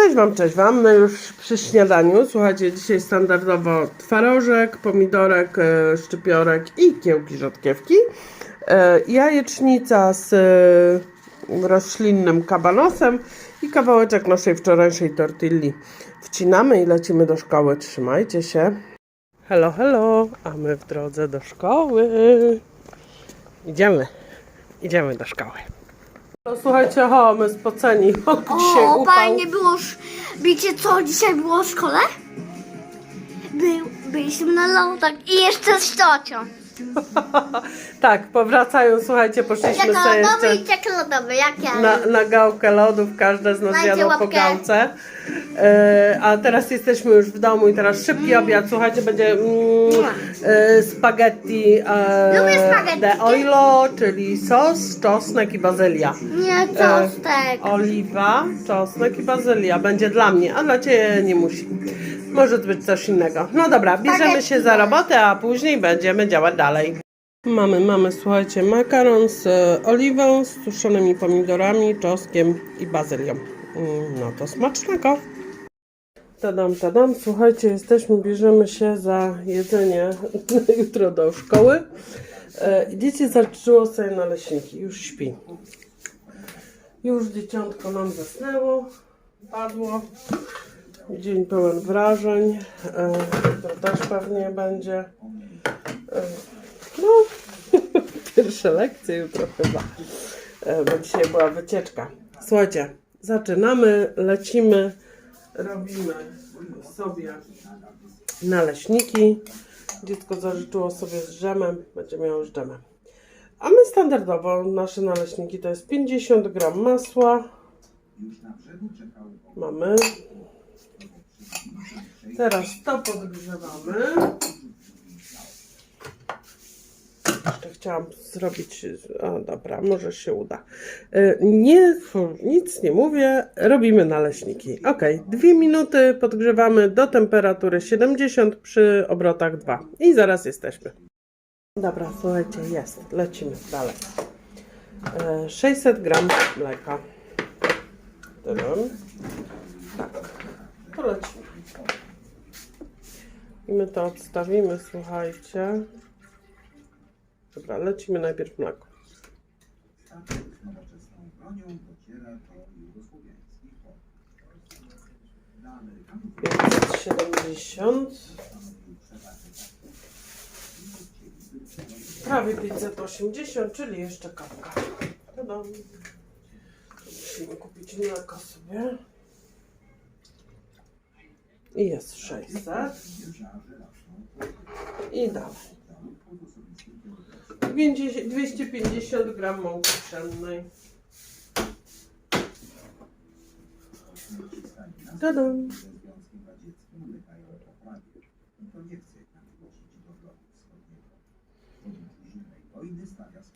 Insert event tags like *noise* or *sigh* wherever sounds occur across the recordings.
Cześć Wam, cześć Wam. My już przy śniadaniu. Słuchajcie, dzisiaj standardowo twarożek, pomidorek, e, szczypiorek i kiełki rzodkiewki. E, Jajecznica z e, roślinnym kabanosem i kawałeczek naszej wczorajszej tortilli. Wcinamy i lecimy do szkoły. Trzymajcie się. Hello, hello, a my w drodze do szkoły. Idziemy, idziemy do szkoły. No słuchajcie, ho, my spoceni. *laughs* O, dzisiaj O, upał. fajnie było. sz- Wiecie co dzisiaj było w szkole? Był, byliśmy na lodach i jeszcze z ciocią. *laughs* tak, powracają, słuchajcie, poszliśmy sobie Czekoladowy jeszcze i czekoladowy, jak ja. na, na gałkę lodów, każde z nas Dajcie jadło po łapkę. gałce. E, a teraz jesteśmy już w domu i teraz szybki obiad, słuchajcie, będzie mm, e, spaghetti e, Lubię spaghetti. de oilo, czyli sos, czosnek i bazylia. Nie, czostek. Oliwa, czosnek i bazylia. Będzie dla mnie, a dla Ciebie nie musi. Może to być coś innego. No dobra, bierzemy się za robotę, a później będziemy działać dalej. Mamy, mamy, słuchajcie, makaron z e, oliwą, z suszonymi pomidorami, czosnkiem i bazylią. Mm, No to smacznego. Tadam, tadam. Słuchajcie, jesteśmy, bierzemy się za jedzenie *laughs* jutro do szkoły. E, Dzieci zaczęło sobie naleśniki, już śpi. Już dzieciątko nam zasnęło, padło. Dzień pełen wrażeń. E, to też pewnie będzie. E, no, *laughs* pierwsze lekcje jutro chyba. E, bo dzisiaj była wycieczka. Słuchajcie, zaczynamy, lecimy, robimy sobie naleśniki. Dziecko zażyczyło sobie z dżemem, będzie miało już dżemem. A my standardowo nasze naleśniki to jest 50 gram masła. Mamy. Teraz to podgrzewamy. Jeszcze chciałam zrobić. O, dobra, może się uda. Y, Nie, nic nie mówię. Robimy naleśniki. Ok, dwie minuty podgrzewamy do temperatury 70 przy obrotach 2. I zaraz jesteśmy. Dobra, słuchajcie, jest. Lecimy dalej. E, 600 gram mleka. Tak, to lecimy. I my to odstawimy, słuchajcie. Dobra, lecimy najpierw mleko. 570 Prawie 580, czyli jeszcze kawka. Tadam. Musimy kupić mleko sobie. I jest 600. I dalej. 50 250 gram mąki pszennej. Tadam.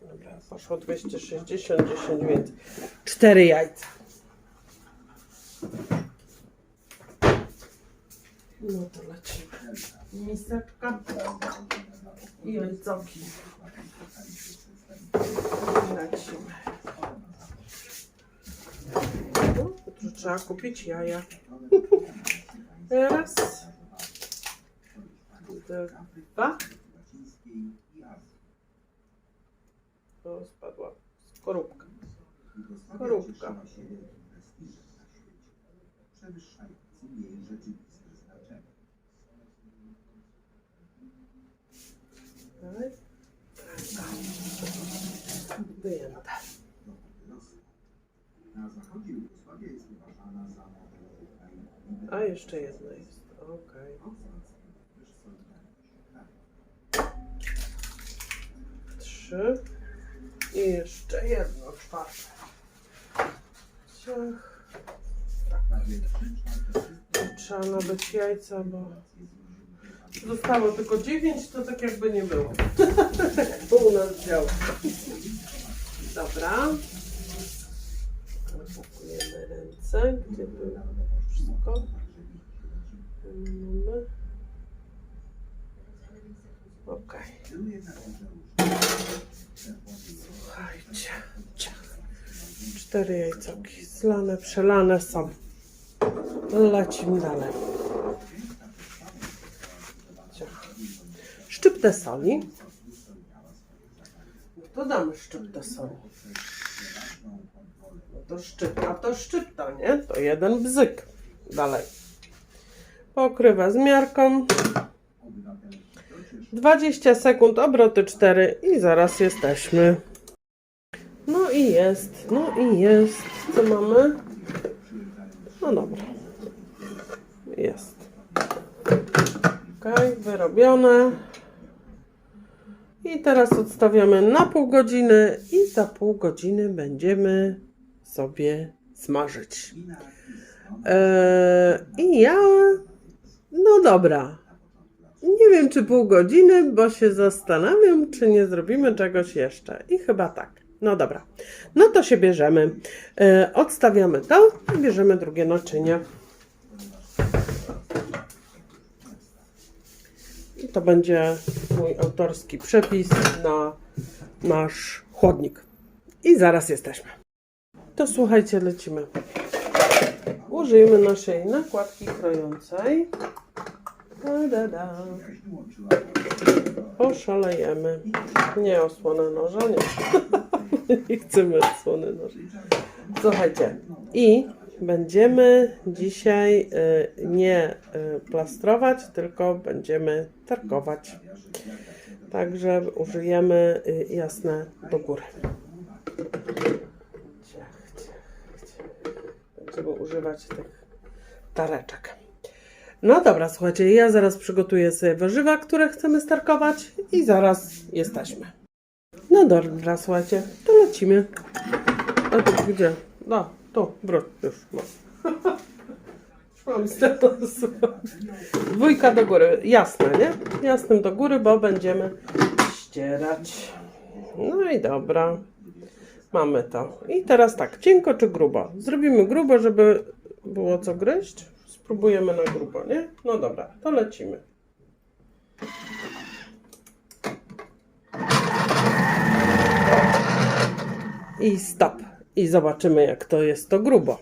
Dobra, poszło 260, 10 więcej. 4 jajca. No to lecimy. Miseczka i jajcoki. Trzeba kupić jaja. *laughs* Raz. Dwa. O, spadła skorupka. Skorupka. Dalej. Wyjęte. A jeszcze jedno jest. Okej. Trzy. I jeszcze jedno czwarte. Ciach. Trzeba nabyć jajca, bo zostało tylko dziewięć, to tak jakby nie było. *laughs* To u nas działa. Dobra. Pakujemy ręce. Gdzie było wszystko? Mamy. Okej. Słuchajcie. Cztery jajcoki. Zlane, przelane są. lecimy dalej. Szczyptę soli. To damy szczyptę soli. To szczypta, to szczypta, nie? To jeden bzyk. Dalej. Pokrywę z miarką. 20 sekund, obroty 4 i zaraz jesteśmy. No i jest, no i jest. Co mamy? No dobra. Jest. Ok, wyrobione. I teraz odstawiamy na pół godziny i za pół godziny będziemy sobie smażyć. Eee, I ja, no dobra. Nie wiem, czy pół godziny, bo się zastanawiam, czy nie zrobimy czegoś jeszcze. I chyba tak. No dobra. No to się bierzemy. E, odstawiamy to i bierzemy drugie naczynie. To będzie mój autorski przepis na nasz chłodnik. I zaraz jesteśmy. To słuchajcie, lecimy. Użyjmy naszej nakładki krojącej. Da, da, da. Poszalejemy. Nie osłonę noża, nie. *laughs* nie chcemy osłony noża. Słuchajcie, i będziemy dzisiaj y, nie y, plastrować, tylko będziemy tarkować. Także użyjemy y, jasne do góry. Będziemy używać tych tareczek. No dobra, słuchajcie, ja zaraz przygotuję sobie warzywa, które chcemy starkować i zaraz jesteśmy. No dobra, słuchajcie, to lecimy. A tu gdzie? No, tu, brud, już mam. Mam stetoskop. Dwójka do góry, jasne, nie? Jasnym do góry, bo będziemy ścierać. No i dobra. Mamy to. I teraz tak, cienko czy grubo? Zrobimy grubo, żeby było co gryźć. Spróbujemy na grubo, nie? No dobra, to lecimy. I stop. I zobaczymy, jak to jest to grubo.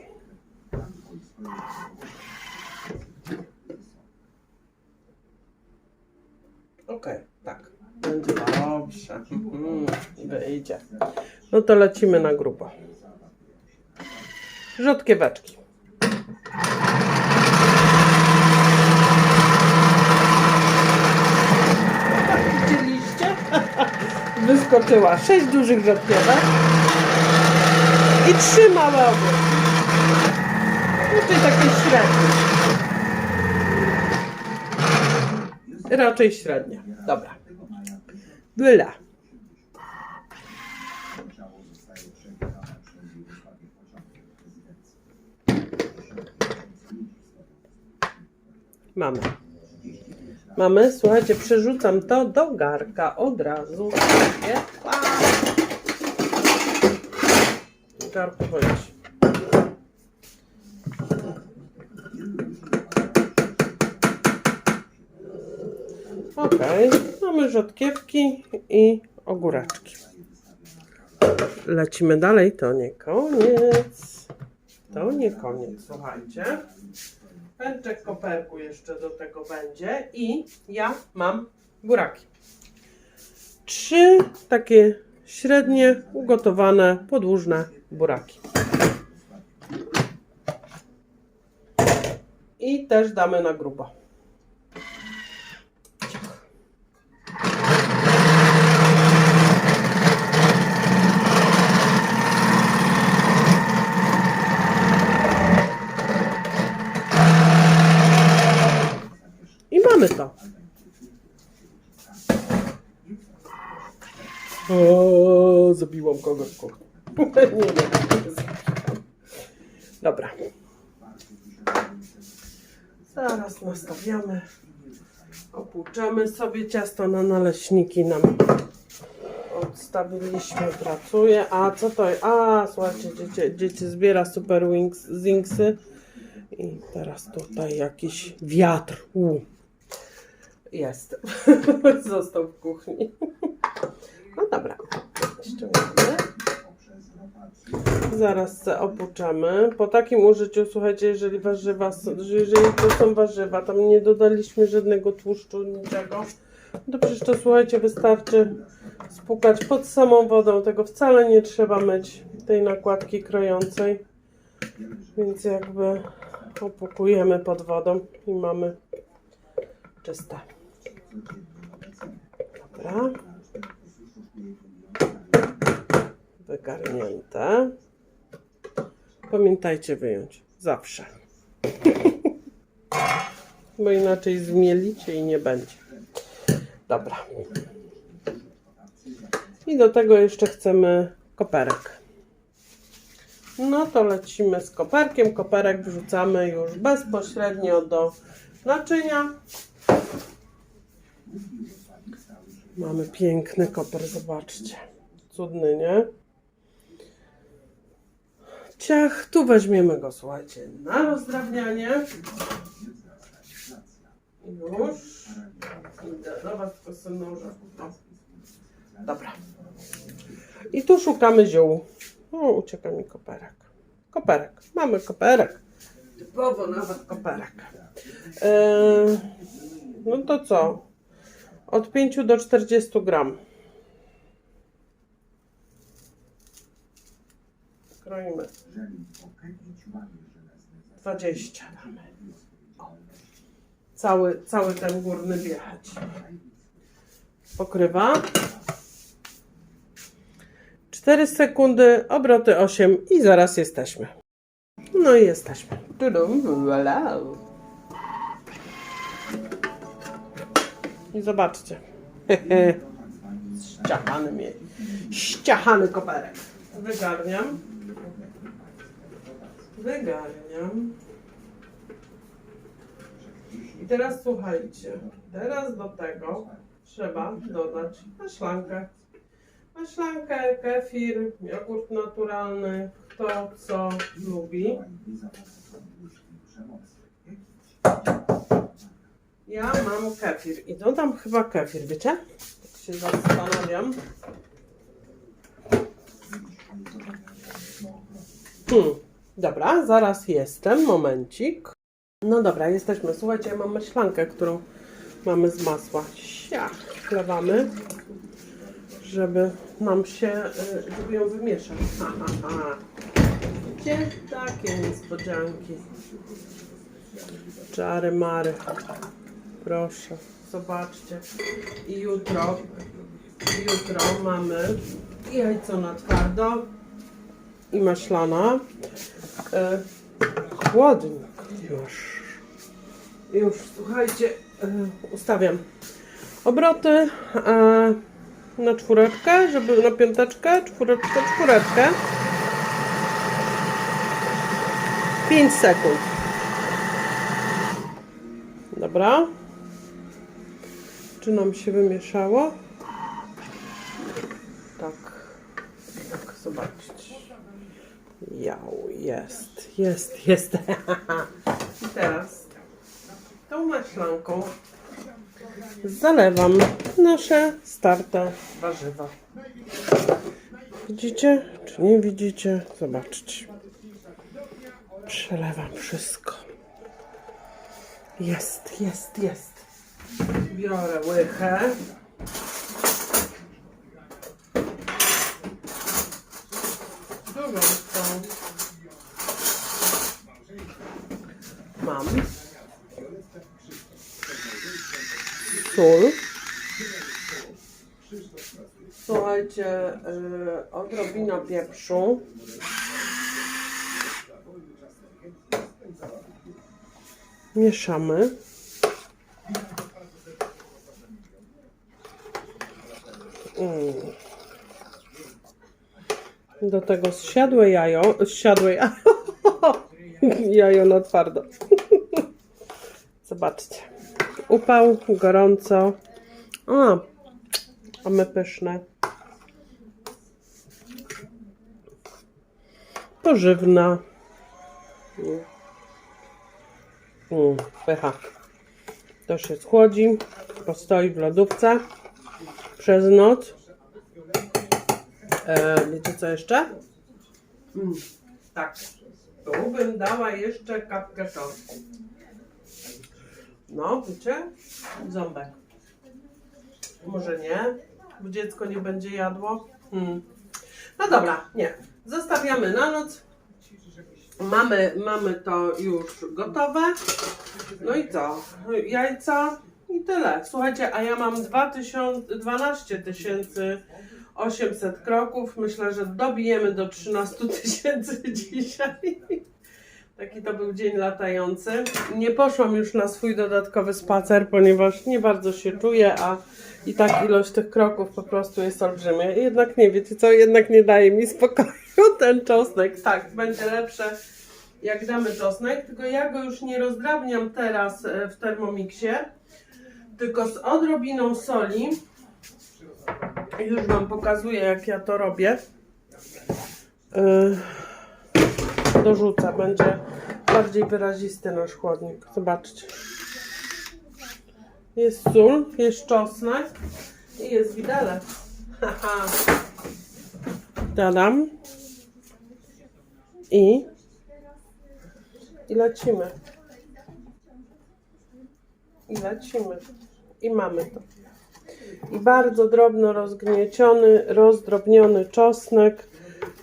Okej, tak. Będzie dobrze. Mhm, Wyjdzie. No to lecimy na grubo. Rzodkieweczki. Widzieliście? *laughs* Wyskoczyła sześć dużych rzodkiewek i trzy małe ogórki. No to takie średnie. Raczej średnie. Dobra. Byle. Mamy. Mamy, słuchajcie, przerzucam to do garka od razu. Świetła. Chodź. Ok, mamy rzodkiewki i ogóreczki. Lecimy dalej, to nie koniec. To nie koniec, słuchajcie. Pęczek koperku jeszcze do tego będzie i ja mam buraki. Trzy takie średnie, ugotowane, podłużne buraki. I też damy na grubo. I mamy to. Zabiłam kogoś. Nie, nie. Dobra. Zaraz nastawiamy. Opłuczemy sobie ciasto na naleśniki nam odstawiliśmy, pracuje. A co to jest? A, słuchajcie, dziecię, dziecię zbiera super wings, zingsy. I teraz tutaj jakiś wiatr. U. Jest. *laughs* Został w kuchni. No dobra. Ściągamy. Zaraz se opuczamy. Po takim użyciu, słuchajcie, jeżeli warzywa, jeżeli to są warzywa, tam nie dodaliśmy żadnego tłuszczu, niczego, to przecież to, słuchajcie, wystarczy spłukać pod samą wodą. Tego wcale nie trzeba myć, tej nakładki krojącej. Więc jakby opukujemy pod wodą i mamy czyste. Dobra. Wygarnięte. Pamiętajcie wyjąć. Zawsze. *laughs* Bo inaczej zmielicie i nie będzie. Dobra. I do tego jeszcze chcemy koperek. No to lecimy z koperkiem. Koperek wrzucamy już bezpośrednio do naczynia. Mamy piękny koper, zobaczcie. Cudny, nie? Ciach, tu weźmiemy go, słuchajcie, na rozdrabnianie. Już. Idę do was tylko z noża. O. Dobra. I tu szukamy ziół. O, ucieka mi koperek. Koperek. Mamy koperek. Typowo nawet koperek. Eee, no to co? Od 5 do 40 gram. Kroimy. 20 damy. Cały, cały ten górny biechać. Pokrywa. 4 sekundy, obroty 8 i zaraz jesteśmy. No i jesteśmy. Tudum, voilà. I zobaczcie. *laughs* Ściachany mnie. Ściachany koperek. Wygarniam. Wygarniam. I teraz słuchajcie. Teraz do tego trzeba dodać maślankę. Maślankę, kefir, jogurt naturalny, kto co lubi. Ja mam kefir i dodam chyba kefir, wiecie? Tak się zastanawiam. Hmm, dobra, zaraz jestem, momencik. No dobra, jesteśmy. Słuchajcie, ja mam maślankę, którą mamy z masła. Siach, chlewamy, żeby nam się, y, żeby ją wymieszać. Ha, ha, ha. Gdzie takie niespodzianki? Czary mary. Proszę, zobaczcie. I jutro, jutro mamy jajco na twardo i maślana. E, chłodnik już. Już, słuchajcie, e, ustawiam obroty e, na czwóreczkę, żeby na piąteczkę, czwóreczkę, czwóreczkę. 5 sekund. Dobra. Czy nam się wymieszało? Tak. Tak, zobaczcie. Jał, jest, jest, jest. I teraz tą maślanką zalewam nasze starte warzywa. Widzicie? Czy nie widzicie? Zobaczcie. Przelewam wszystko. Jest, jest, jest. Biorę łychę. Sól. Słuchajcie, yy, odrobina pieprzu. Mieszamy. Mm. Do tego zsiadłe jajo, zsiadłe jajo, *laughs* jajo na twardo. *laughs* Zobaczcie. Upał, gorąco. A, a my pyszne. Pożywna. Mm. Mm, pycha. To się schłodzi, postoi w lodówce przez noc. E, wiecie co jeszcze? Mm, tak. Tu bym dała jeszcze kapkę czosnku. No, wiecie? Ząbek. Może nie, bo dziecko nie będzie jadło. Hmm. No dobra, nie. Zostawiamy na noc. Mamy, mamy to już gotowe. No i co? Jajca i tyle. Słuchajcie, a ja mam 2000, 12 tysięcy 800 kroków. Myślę, że dobijemy do 13 tysięcy *laughs* dzisiaj. Taki to był dzień latający. Nie poszłam już na swój dodatkowy spacer, ponieważ nie bardzo się czuję, a i tak ilość tych kroków po prostu jest olbrzymia. Jednak nie, wiecie co, jednak nie daje mi spokoju ten czosnek. Tak, będzie lepsze jak damy czosnek, tylko ja go już nie rozdrabniam teraz e, w Thermomixie, tylko z odrobiną soli. Już Wam pokazuję, jak ja to robię. Yy, dorzucę, będzie bardziej wyrazisty nasz chłodnik. Zobaczcie. Jest sól, jest czosnek i jest widelec. Haha. I i lecimy. I lecimy. I mamy to. I bardzo drobno rozgnieciony, rozdrobniony czosnek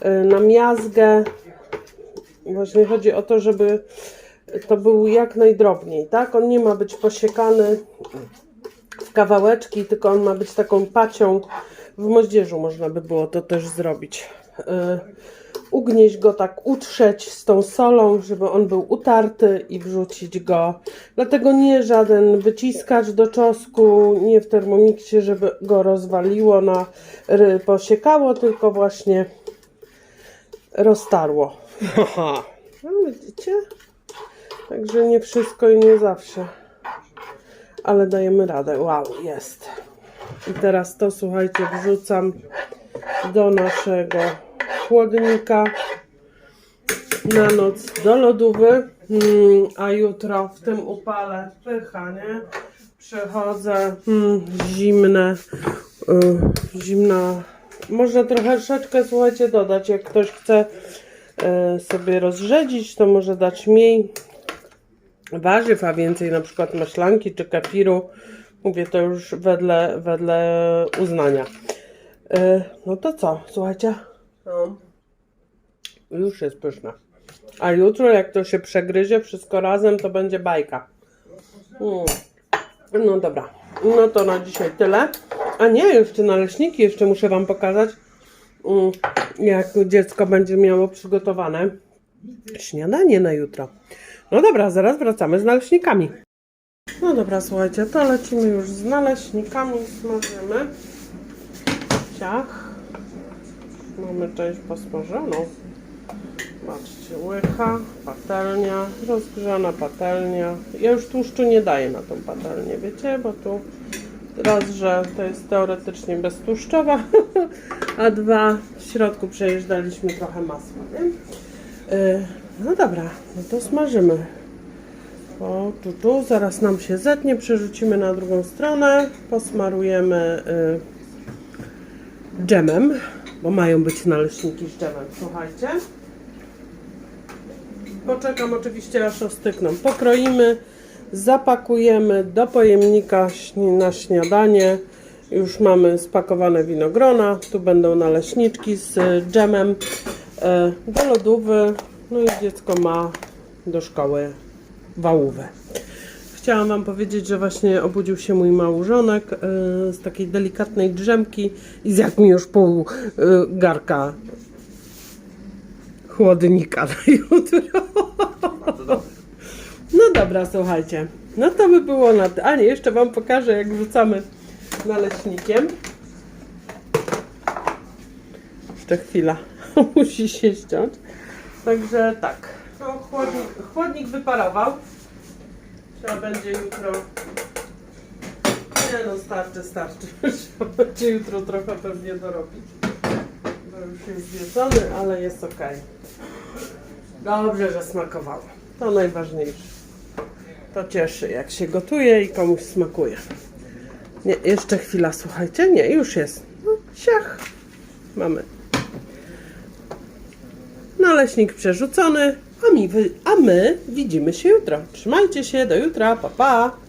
y, na miazgę. Właśnie chodzi o to, żeby to był jak najdrobniej, tak? On nie ma być posiekany w kawałeczki, tylko on ma być taką pacią. W moździerzu można by było to też zrobić. Y, ugnieść go tak, utrzeć z tą solą, żeby on był utarty i wrzucić go. Dlatego nie żaden wyciskacz do czosku, nie w termomiksie, żeby go rozwaliło, na, ry- posiekało, tylko właśnie roztarło. Haha. No, widzicie? Także nie wszystko i nie zawsze. Ale dajemy radę. Wow, jest. I teraz to, słuchajcie, wrzucam do naszego chłodnika na noc do lodówy, mm, a jutro w tym upale pycha, nie? Przechodzę mm, zimne, y, zimna, można troszeczkę, słuchajcie, dodać, jak ktoś chce y, sobie rozrzedzić, to może dać mniej warzyw, a więcej na przykład maślanki czy kefiru. Mówię to już wedle, wedle uznania. Y, No to co, słuchajcie? No. Już jest pyszna. A jutro, jak to się przegryzie wszystko razem, to będzie bajka. Mm. No dobra. No to na dzisiaj tyle. A nie, jeszcze naleśniki jeszcze muszę Wam pokazać. Mm, Jak dziecko będzie miało przygotowane śniadanie na jutro. No dobra, zaraz wracamy z naleśnikami. No dobra, słuchajcie, to lecimy już z naleśnikami, smażymy. Ciach. Mamy część posmażoną. Patrzcie, łycha, patelnia, rozgrzana patelnia. Ja już tłuszczu nie daję na tą patelnię, wiecie, bo tu raz, że to jest teoretycznie beztłuszczowa, *laughs* a dwa, w środku przejeżdżaliśmy trochę masła, nie? Yy, no dobra, no to smażymy. O, tu, tu, zaraz nam się zetnie, przerzucimy na drugą stronę, posmarujemy y, dżemem, bo mają być naleśniki z dżemem, słuchajcie. Poczekam oczywiście aż ostygną. Pokroimy, zapakujemy do pojemnika na śniadanie. Już mamy spakowane winogrona, tu będą naleśniczki z dżemem e, do lodówy, no i dziecko ma do szkoły wałówę. Chciałam Wam powiedzieć, że właśnie obudził się mój małżonek e, z takiej delikatnej drzemki i zjadł mi już pół e, garka chłodnika na jutro. No dobra, słuchajcie. No to by było na. A nie, jeszcze Wam pokażę, jak wrzucamy naleśnikiem. Jeszcze chwila. *laughs* Musi się ściąć. Także tak. No, chłodnik, chłodnik wyparował. Trzeba będzie jutro. Nie no, starczy, starczy. *laughs* Trzeba będzie jutro trochę pewnie dorobić. Bo już jest zjedzony, ale jest ok. Dobrze, że smakowało. To najważniejsze. To cieszy, jak się gotuje i komuś smakuje. Nie, jeszcze chwila, słuchajcie. Nie, już jest. No, siach. Mamy. Naleśnik przerzucony, a my, a my widzimy się jutro. Trzymajcie się, do jutra, pa pa!